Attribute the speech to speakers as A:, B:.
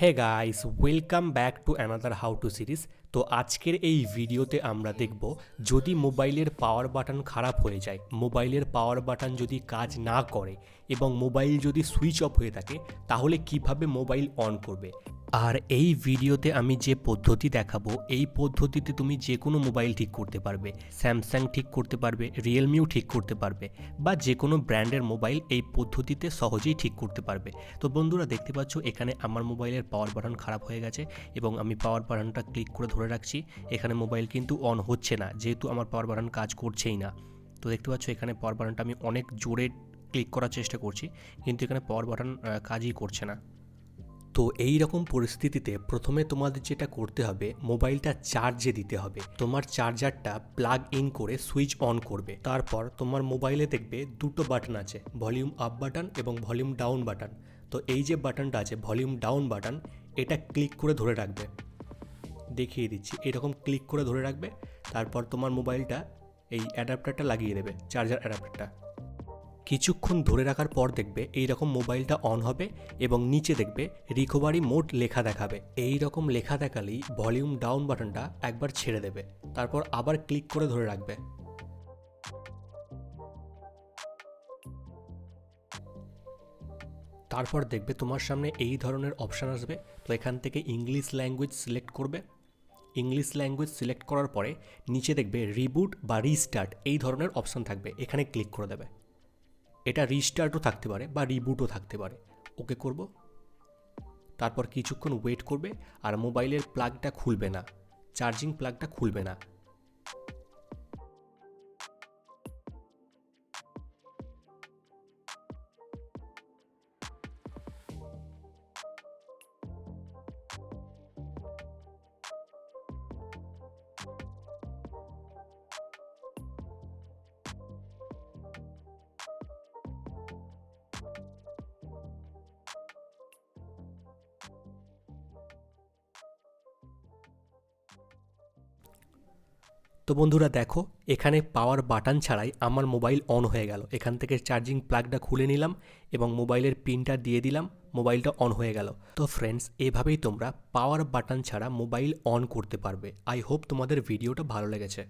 A: Hey guys welcome back to another how to series তো আজকের এই ভিডিওতে আমরা দেখব, যদি মোবাইলের পাওয়ার বাটন খারাপ হয়ে যায়, মোবাইলের পাওয়ার বাটন যদি কাজ না করে এবং মোবাইল যদি সুইচ অফ হয়ে থাকে, তাহলে কীভাবে মোবাইল অন করবে? আর এই ভিডিওতে আমি যে পদ্ধতি দেখাবো, এই পদ্ধতিতে তুমি যে কোনো মোবাইল ঠিক করতে পারবে, স্যামসাং ঠিক করতে পারবে রিয়েলমিও ঠিক করতে পারবে, বা যে কোনো ব্র্যান্ডের মোবাইল এই পদ্ধতিতে সহজেই ঠিক করতে পারবে। তো বন্ধুরা, দেখতে পাচ্ছ, এখানে আমার মোবাইলের পাওয়ার বাটন খারাপ হয়ে গেছে এবং আমি পাওয়ার বাটনটা ক্লিক করে ধরে রাখছি। এখানে মোবাইল কিন্তু অন হচ্ছে না, যেহেতু আমার পাওয়ার বাটন কাজ করছেই না। তো দেখতে পাচ্ছ, এখানে পাওয়ার বাটনটা আমি অনেক জোরে ক্লিক করার চেষ্টা করছি, কিন্তু এখানে পাওয়ার বাটন কাজই করছে না। তো এই রকম পরিস্থিতিতে প্রথমে তোমাদের যেটা করতে হবে, মোবাইলটা চার্জে দিতে হবে। তোমার চার্জারটা প্লাগ ইন করে সুইচ অন করবে। তারপর তোমার মোবাইলে দেখবে দুটো বাটন আছে ভলিউম আপ বাটন এবং ভলিউম ডাউন বাটন তো এই যে বাটনটা আছে ভলিউম ডাউন বাটন এটা ক্লিক করে ধরে রাখবে। দেখিয়ে দিচ্ছি, এরকম ক্লিক করে ধরে রাখবে। তারপর তোমার মোবাইলটা এই অ্যাডাপ্টারটা লাগিয়ে দেবে চার্জার অ্যাডাপ্টারটা কিছুক্ষণ ধরে রাখার পর দেখবে এই রকম মোবাইলটা অন হবে এবং নিচে দেখবে রিকভারি মোড লেখা দেখাবে। এই রকম লেখা দেখালেই ভলিউম ডাউন বাটনটা একবার ছেড়ে দেবে। তারপর আবার ক্লিক করে ধরে রাখবে। তারপর দেখবে তোমার সামনে এই ধরনের অপশান আসবে। তো এখান থেকে ইংলিশ ল্যাঙ্গুয়েজ সিলেক্ট করবে। ইংলিশ ল্যাঙ্গুয়েজ সিলেক্ট করার পরে নিচে দেখবে রিবুট বা রিস্টার্ট এই ধরনের অপশান থাকবে। এখানে ক্লিক করে দেবে। এটা রিস্টার্টও থাকতে পারে বা রিবুটও থাকতে পারে। ওকে করব? তারপর কিছুক্ষণ ওয়েট করবে আর মোবাইলের প্লাগটা খুলবে না। চার্জিং প্লাগটা খুলবে না। তো বন্ধুরা দেখো, এখানে পাওয়ার বাটন ছাড়াই আমার মোবাইল অন হয়ে গেল। এখান থেকে চার্জিং প্লাগটা খুলে নিলাম এবং মোবাইলের পিনটা দিয়ে দিলাম মোবাইলটা অন হয়ে গেল। তো ফ্রেন্ডস এভাবেই তোমরা পাওয়ার বাটন ছাড়া মোবাইল অন করতে পারবে। আই হোপ তোমাদের ভিডিওটা ভালো লেগেছে।